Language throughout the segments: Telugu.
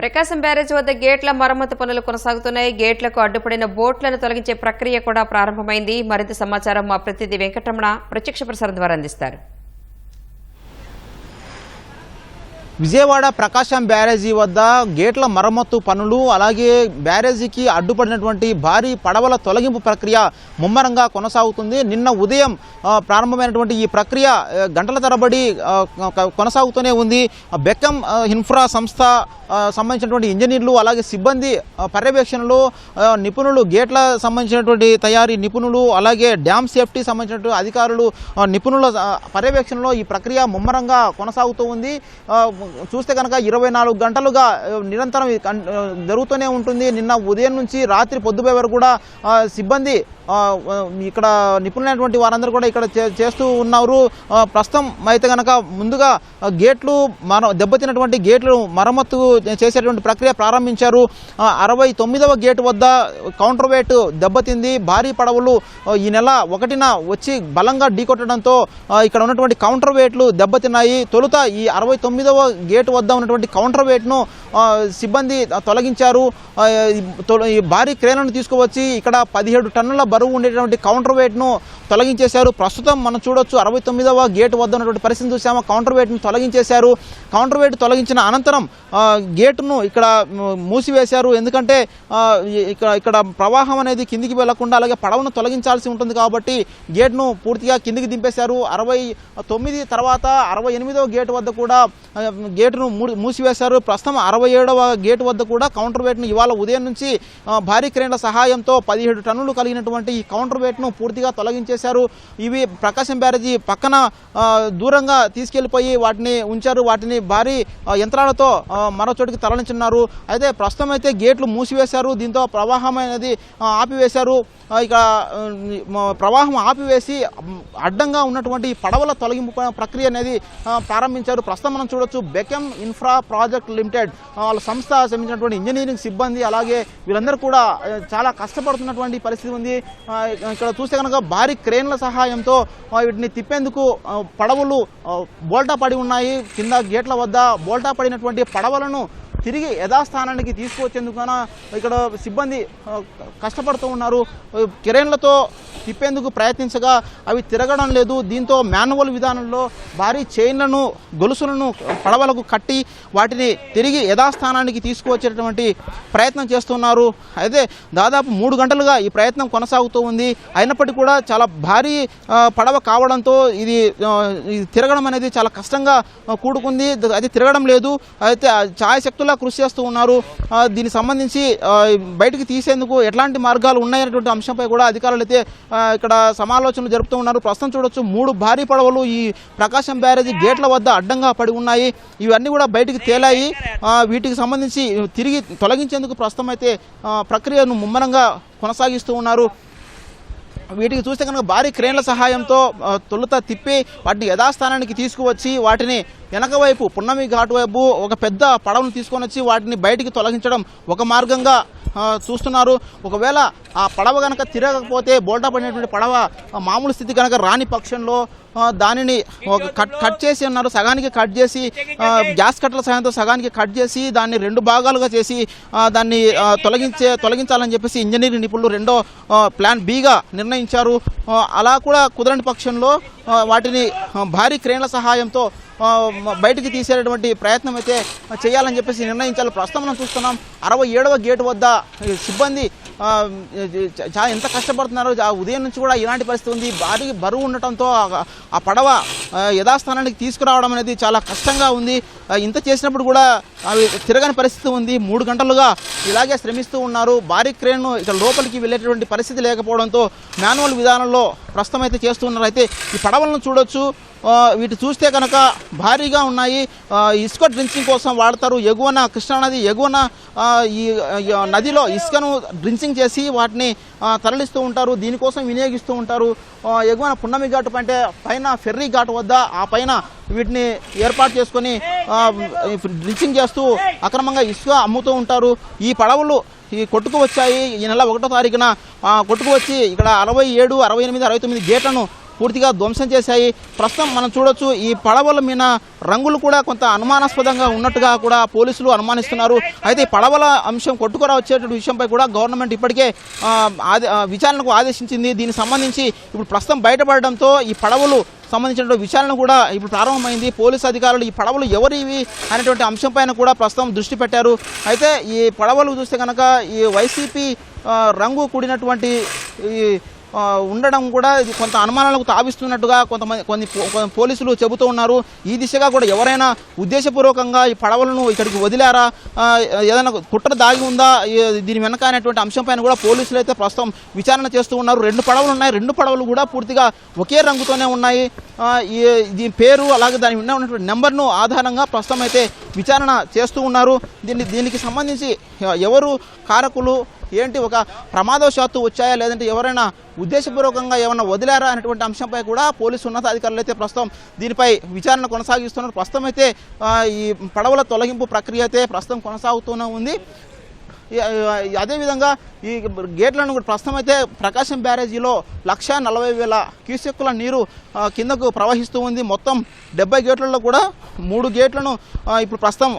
ప్రకాశం బ్యారేజ్ వద్ద గేట్ల మరమ్మతు పనులు కొనసాగుతున్నాయి. గేట్లకు అడ్డుపడిన బోట్లను తొలగించే ప్రక్రియ కూడా ప్రారంభమైంది. మరింత సమాచారం మా ప్రతినిధి వెంకటరమణ ప్రత్యక్ష ప్రసారం ద్వారా అందిస్తారు. విజయవాడ ప్రకాశం బ్యారేజీ వద్ద గేట్ల మరమ్మతు పనులు అలాగే బ్యారేజీకి అడ్డుపడినటువంటి భారీ పడవల తొలగింపు ప్రక్రియ ముమ్మరంగా కొనసాగుతుంది. నిన్న ఉదయం ప్రారంభమైనటువంటి ఈ ప్రక్రియ గంటల తరబడి కొనసాగుతూనే ఉంది. బెక్కం ఇన్ఫ్రా సంస్థ సంబంధించినటువంటి ఇంజనీర్లు అలాగే సిబ్బంది పర్యవేక్షణలో నిపుణులు గేట్ల సంబంధించినటువంటి తయారీ నిపుణులు అలాగే డ్యామ్ సేఫ్టీ సంబంధించినటువంటి అధికారులు నిపుణుల పర్యవేక్షణలో ఈ ప్రక్రియ ముమ్మరంగా కొనసాగుతూ ఉంది. చూస్తే కనుక ఇరవై నాలుగు గంటలుగా నిరంతరం కన్- జరుగుతూనే ఉంటుంది. నిన్న ఉదయం నుంచి రాత్రి పొద్దుపోయే వరకు కూడా సిబ్బంది ఇక్కడ నిపుణులైనటువంటి వారందరూ కూడా ఇక్కడ చేస్తూ ఉన్నారు. ప్రస్తుతం అయితే కనుక ముందుగా గేట్లు మర దెబ్బతిన్నటువంటి గేట్లు మరమ్మత్తు చేసేటువంటి ప్రక్రియ ప్రారంభించారు. అరవై తొమ్మిదవ గేటు వద్ద కౌంటర్ వెయిట్ దెబ్బతింది. భారీ పడవలు ఈ నెల ఒకటిన వచ్చి బలంగా ఢీకొట్టడంతో ఇక్కడ ఉన్నటువంటి కౌంటర్ వెయిట్లు దెబ్బతిన్నాయి. తొలుత ఈ అరవై తొమ్మిదవ గేటు వద్ద ఉన్నటువంటి కౌంటర్ వెయిట్ను సిబ్బంది తొలగించారు. తొల- ఈ భారీ క్రేన్లను తీసుకువచ్చి ఇక్కడ పదిహేడు టన్నుల బరువు ఉండేటువంటి కౌంటర్ వెయిట్ను తొలగించేశారు. ప్రస్తుతం మనం చూడొచ్చు అరవై తొమ్మిదవ గేటు వద్ద ఉన్నటువంటి పరిస్థితి చూసాము కౌంటర్ వెయిట్ను తొలగించేశారు. కౌంటర్ వెయిట్ తొలగించిన అనంతరం గేటును ఇక్కడ మూసివేశారు. ఎందుకంటే ఇక్కడ ఇక్కడ ప్రవాహం అనేది కిందికి వెళ్ళకుండా అలాగే పడవను తొలగించాల్సి ఉంటుంది కాబట్టి గేట్ను పూర్తిగా కిందికి దింపేశారు. అరవై తొమ్మిది తర్వాత అరవై ఎనిమిదవ గేటు వద్ద కూడా గేటును మూసివేశారు. ప్రస్తుతం అరవై ఏడవ గేటు వద్ద కూడా కౌంటర్ వెయిట్ను ఇవాళ ఉదయం నుంచి భారీ క్రేన్ల సహాయంతో పదిహేడు టన్నులు కలిగినటువంటి ఈ కౌంటర్ వెయిట్ను పూర్తిగా తొలగించేశారు. ఇవి ప్రకాశం బ్యారేజీ పక్కన దూరంగా తీసుకెళ్ళిపోయి వాటిని ఉంచారు. వాటిని భారీ యంత్రాలతో మరో చోటికి తరలించున్నారు. అయితే ప్రస్తుతం అయితే గేట్లు మూసివేశారు. దీంతో ప్రవాహం అనేది ఆపివేశారు. ఇక ప్రవాహం ఆపివేసి అడ్డంగా ఉన్నటువంటి పడవల తొలగింపు ప్రక్రియ అనేది ప్రారంభించారు. ప్రస్తుతం మనం చూడొచ్చు బెకెమ్ ఇన్ఫ్రా ప్రాజెక్ట్ లిమిటెడ్ వాళ్ళ సంస్థ శ్రమించినటువంటి ఇంజనీరింగ్ సిబ్బంది అలాగే వీళ్ళందరూ కూడా చాలా కష్టపడుతున్నటువంటి పరిస్థితి ఉంది. ఇక్కడ చూస్తే కనుక భారీ క్రేన్ల సహాయంతో వీటిని తిప్పేందుకు పడవలు బోల్టా పడి ఉన్నాయి. కింద గేట్ల వద్ద బోల్టా పడినటువంటి పడవలను తిరిగి యథాస్థానానికి తీసుకువచ్చేందుకు ఇక్కడ సిబ్బంది కష్టపడుతూ ఉన్నారు. క్రేన్లతో తిప్పేందుకు ప్రయత్నించగా అవి తిరగడం లేదు. దీంతో మాన్యువల్ విధానంలో భారీ చైన్లను గొలుసులను పడవలకు కట్టి వాటిని తిరిగి యథాస్థానానికి తీసుకువచ్చేటటువంటి ప్రయత్నం చేస్తున్నారు. అయితే దాదాపు మూడు గంటలుగా ఈ ప్రయత్నం కొనసాగుతూ ఉంది. అయినప్పటికీ కూడా చాలా భారీ పడవ కావడంతో ఇది తిరగడం అనేది చాలా కష్టంగా కూడుకుంది. అది తిరగడం లేదు. అయితే ఛాయశక్తులా కృషి చేస్తూ ఉన్నారు. దీనికి సంబంధించి బయటికి తీసేందుకు ఎట్లాంటి మార్గాలు ఉన్నాయనేటువంటి అంశంపై కూడా అధికారులు అయితే ఇక్కడ సమాలోచనలు జరుపుతూ ఉన్నారు. ప్రస్తుతం చూడొచ్చు మూడు భారీ పడవలు ఈ ప్రకాశం బ్యారేజీ గేట్ల వద్ద అడ్డంగా పడి ఉన్నాయి. ఇవన్నీ కూడా బయటికి తేలాయి. వీటికి సంబంధించి తిరిగి తొలగించేందుకు ప్రస్తుతం అయితే ప్రక్రియను ముమ్మరంగా కొనసాగిస్తూ ఉన్నారు. వీటికి చూస్తే కనుక భారీ క్రేన్ల సహాయంతో తొలుత తిప్పి వాటిని యథాస్థానానికి తీసుకువచ్చి వాటిని వెనక వైపు పున్నమి ఘాట్ వైపు ఒక పెద్ద పడవను తీసుకొని వచ్చి వాటిని బయటికి తొలగించడం ఒక మార్గంగా చూస్తున్నారు. ఒకవేళ ఆ పడవ కనుక తిరగకపోతే బోల్టా పడినటువంటి పడవ మామూలు స్థితి కనుక రాని పక్షంలో దానిని ఒక కట్ కట్ చేసి ఉన్నారు సగానికి కట్ చేసి గ్యాస్ కట్టల సహాయంతో సగానికి కట్ చేసి దాన్ని రెండు భాగాలుగా చేసి దాన్ని తొలగించే తొలగించాలని చెప్పేసి ఇంజనీరింగ్ నిపుణులు రెండో ప్లాన్ బిగా నిర్ణయించారు. అలా కూడా కుదరని పక్షంలో వాటిని భారీ క్రేన్ల సహాయంతో బయటికి తీసేటటువంటి ప్రయత్నం అయితే చేయాలని చెప్పేసి నిర్ణయించాలి. ప్రస్తుతం మనం చూస్తున్నాం అరవై ఏడవ గేటు వద్ద సిబ్బంది చాలా ఎంత కష్టపడుతున్నారో ఉదయం నుంచి కూడా ఇలాంటి పరిస్థితి ఉంది. భారీ బరువు ఉండటంతో ఆ- పడవ యథాస్థానానికి తీసుకురావడం అనేది చాలా కష్టంగా ఉంది. ఇంత చేసినప్పుడు కూడా అవి తిరగని పరిస్థితి ఉంది. మూడు గంటలుగా ఇలాగే శ్రమిస్తూ ఉన్నారు. భారీ క్రేన్ ఇక్కడ లోపలికి వెళ్ళేటటువంటి పరిస్థితి లేకపోవడంతో మాన్యువల్ విధానంలో ప్రస్తుతం అయితే చేస్తున్నారు అయితే ఈ పడవలను చూడొచ్చు. వీటి చూస్తే కనుక భారీగా ఉన్నాయి. ఇసుక డ్రించింగ్ కోసం వాడతారు. ఎగువన కృష్ణానది ఎగువన ఈ నదిలో ఇసుకను డ్రించింగ్ చేసి వాటిని తరలిస్తూ ఉంటారు. దీనికోసం వినియోగిస్తూ ఉంటారు. ఎగువన పున్నమి ఘాటు అంటే పైన ఫెర్రీ ఘాటు వద్ద ఆ పైన వీటిని ఏర్పాటు చేసుకొని ఆ, చేస్తూ అక్రమంగా ఇసుక అమ్ముతూ ఉంటారు. ఈ పడవలు ఈ కొట్టుకు వచ్చాయి. ఈ నెల ఒకటో తారీఖున కొట్టుకు వచ్చి ఇక్కడ అరవై ఏడు అరవై ఎనిమిది అరవై తొమ్మిది గేట్లను పూర్తిగా ధ్వంసం చేశాయి. ప్రస్తుతం మనం చూడొచ్చు ఈ పడవల మీద రంగులు కూడా కొంత అనుమానాస్పదంగా ఉన్నట్టుగా కూడా పోలీసులు అనుమానిస్తున్నారు. అయితే ఈ పడవల అంశం కొట్టుకురా వచ్చేటువంటి విషయంపై కూడా గవర్నమెంట్ ఇప్పటికే ఆది విచారణకు ఆదేశించింది. దీనికి సంబంధించి ఇప్పుడు ప్రస్తుతం బయటపడడంతో ఈ పడవలు సంబంధించినటువంటి విచారణ కూడా ఇప్పుడు ప్రారంభమైంది. పోలీసు అధికారులు ఈ పడవలు ఎవరివి అనేటువంటి అంశంపైన కూడా ప్రస్తుతం దృష్టి పెట్టారు. అయితే ఈ పడవలు చూస్తే కనుక ఈ వైసీపీ రంగు కూడినటువంటి ఈ ఉండడం కూడా ఇది కొంత అనుమానాలకు తావిస్తున్నట్టుగా కొంతమంది కొన్ని పోలీసులు చెబుతూ ఉన్నారు. ఈ దిశగా కూడా ఎవరైనా ఉద్దేశపూర్వకంగా ఈ పడవలను ఇక్కడికి వదిలారా? ఏదైనా కుట్ర దాగి ఉందా? దీని వెనక అనేటువంటి అంశంపైన కూడా పోలీసులు అయితే ప్రస్తుతం విచారణ చేస్తూ ఉన్నారు. రెండు పడవలు ఉన్నాయి. రెండు పడవలు కూడా పూర్తిగా ఒకే రంగుతోనే ఉన్నాయి. ఈ దీని పేరు అలాగే దాని ఉన్నటువంటి నెంబర్ను ఆధారంగా ప్రస్తుతం అయితే విచారణ చేస్తూ ఉన్నారు. దీన్ని దీనికి సంబంధించి ఎవరు కారకులు ఏంటి ఒక ప్రమాదవశాత్తు వచ్చాయా లేదంటే ఎవరైనా ఉద్దేశపూర్వకంగా ఏమైనా వదిలారా అనేటువంటి అంశంపై కూడా పోలీసు ఉన్నతాధికారులు అయితే ప్రస్తుతం దీనిపై విచారణ కొనసాగిస్తున్నారు. ప్రస్తుతం అయితే ఈ పడవల తొలగింపు ప్రక్రియ అయితే ప్రస్తుతం కొనసాగుతూనే ఉంది. అదేవిధంగా ఈ గేట్లను కూడా ప్రస్తుతం అయితే ప్రకాశం బ్యారేజీలో లక్ష నలభై వేల క్యూసెక్కుల నీరు కిందకు ప్రవహిస్తూ ఉంది. మొత్తం డెబ్బై గేట్లలో కూడా మూడు గేట్లను ఇప్పుడు ప్రస్తుతం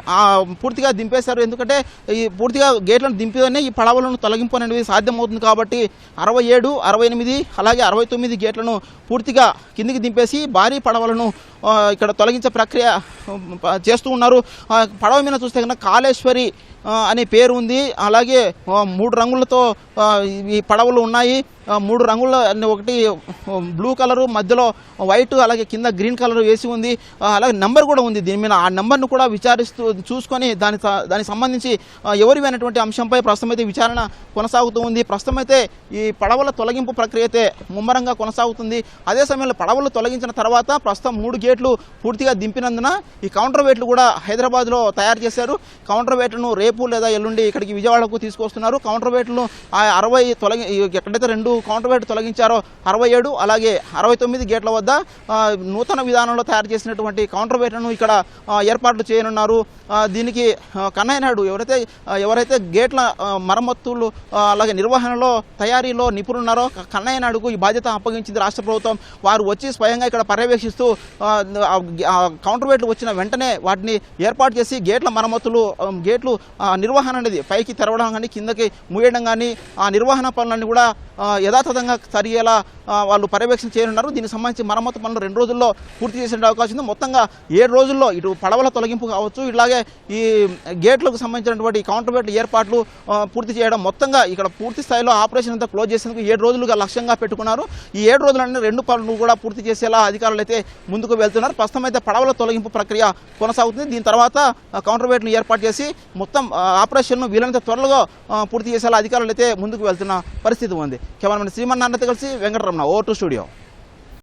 పూర్తిగా దింపేశారు. ఎందుకంటే ఈ పూర్తిగా గేట్లను దింపితేనే ఈ పడవలను తొలగింపు అనేది సాధ్యమవుతుంది కాబట్టి అరవై ఏడు అరవై ఎనిమిది అలాగే అరవై తొమ్మిది గేట్లను పూర్తిగా కిందికి దింపేసి భారీ పడవలను ఇక్కడ తొలగించే ప్రక్రియ చేస్తూ ఉన్నారు. ఆ, పడవ మీద చూస్తే కనుక కాళేశ్వరి అనే పేరు ఉంది. అలాగే మూడు రంగులతో ఆ, ఈ పడవలు ఉన్నాయి. మూడు రంగుల్లో ఒకటి బ్లూ కలరు మధ్యలో వైట్ అలాగే కింద గ్రీన్ కలర్ వేసి ఉంది. అలాగే నెంబర్ కూడా ఉంది దీని మీద. ఆ నెంబర్ను కూడా విచారిస్తూ చూసుకొని దాని దానికి సంబంధించి ఎవరి ఎవరివి అనేటువంటి అంశంపై ప్రస్తుతం అయితే విచారణ కొనసాగుతూ ఉంది. ప్రస్తుతం అయితే ఈ పడవల తొలగింపు ప్రక్రియ అయితే ముమ్మరంగా కొనసాగుతుంది. అదే సమయంలో పడవలు తొలగించిన తర్వాత ప్రస్తుతం మూడు గేట్లు పూర్తిగా దింపినందున ఈ కౌంటర్ వేట్లు కూడా హైదరాబాద్లో తయారు చేశారు. కౌంటర్ వేట్లను రేపు లేదా ఎల్లుండి ఇక్కడికి విజయవాడకు తీసుకొస్తున్నారు. కౌంటర్ వేట్లను ఆ అరవై తొలగి ఎక్కడైతే రెండు రెండు కౌంటర్వేట్ తొలగించారో అరవై ఏడు అలాగే అరవై తొమ్మిది గేట్ల వద్ద నూతన విధానంలో తయారు చేసినటువంటి కౌంటర్వేట్లను ఇక్కడ ఏర్పాట్లు చేయనున్నారు. దీనికి కన్నయ్య నాయుడు ఎవరైతే ఎవరైతే గేట్ల మరమ్మతులు అలాగే నిర్వహణలో తయారీలో నిపుణులున్నారో కన్నయ్య నాయుడుకు ఈ బాధ్యత అప్పగించింది రాష్ట్ర ప్రభుత్వం. వారు వచ్చి స్వయంగా ఇక్కడ పర్యవేక్షిస్తూ కౌంటర్వేట్లు వచ్చిన వెంటనే వాటిని ఏర్పాటు చేసి గేట్ల మరమ్మతులు గేట్లు నిర్వహణ అనేది పైకి తెరవడం కానీ కిందకి మూయడం కానీ ఆ నిర్వహణ పనులన్నీ కూడా యథాతథంగా సరిగేలా వాళ్ళు పర్యవేక్షణ చేయనున్నారు. దీనికి సంబంధించి మరమ్మతు పనులు రెండు రోజుల్లో పూర్తి చేసే అవకాశం ఉంది. మొత్తంగా ఏడు రోజుల్లో ఇటు పడవల తొలగింపు కావచ్చు ఇలాగే ఈ గేట్లకు సంబంధించినటువంటి కౌంటర్ వెయిట్ ఏర్పాట్లు పూర్తి చేయడం మొత్తంగా ఇక్కడ పూర్తి స్థాయిలో ఆపరేషన్ అంతా క్లోజ్ చేసేందుకు ఏడు రోజులుగా లక్ష్యంగా పెట్టుకున్నారు. ఈ ఏడు రోజులన్నీ రెండు పనులు కూడా పూర్తి చేసేలా అధికారులు అయితే ముందుకు వెళ్తున్నారు. ప్రస్తుతం అయితే పడవల తొలగింపు ప్రక్రియ కొనసాగుతుంది. దీని తర్వాత కౌంటర్ వెయిట్ను ఏర్పాటు చేసి మొత్తం ఆపరేషన్ను వీలైనంత త్వరలో పూర్తి చేసేలా అధికారులు అయితే ముందుకు వెళ్తున్న పరిస్థితి ఉంది. కెమెరామెన్ శ్రీమన్నారాయణతో కలిసి వెంకటరమణ ఓ టు స్టూడియో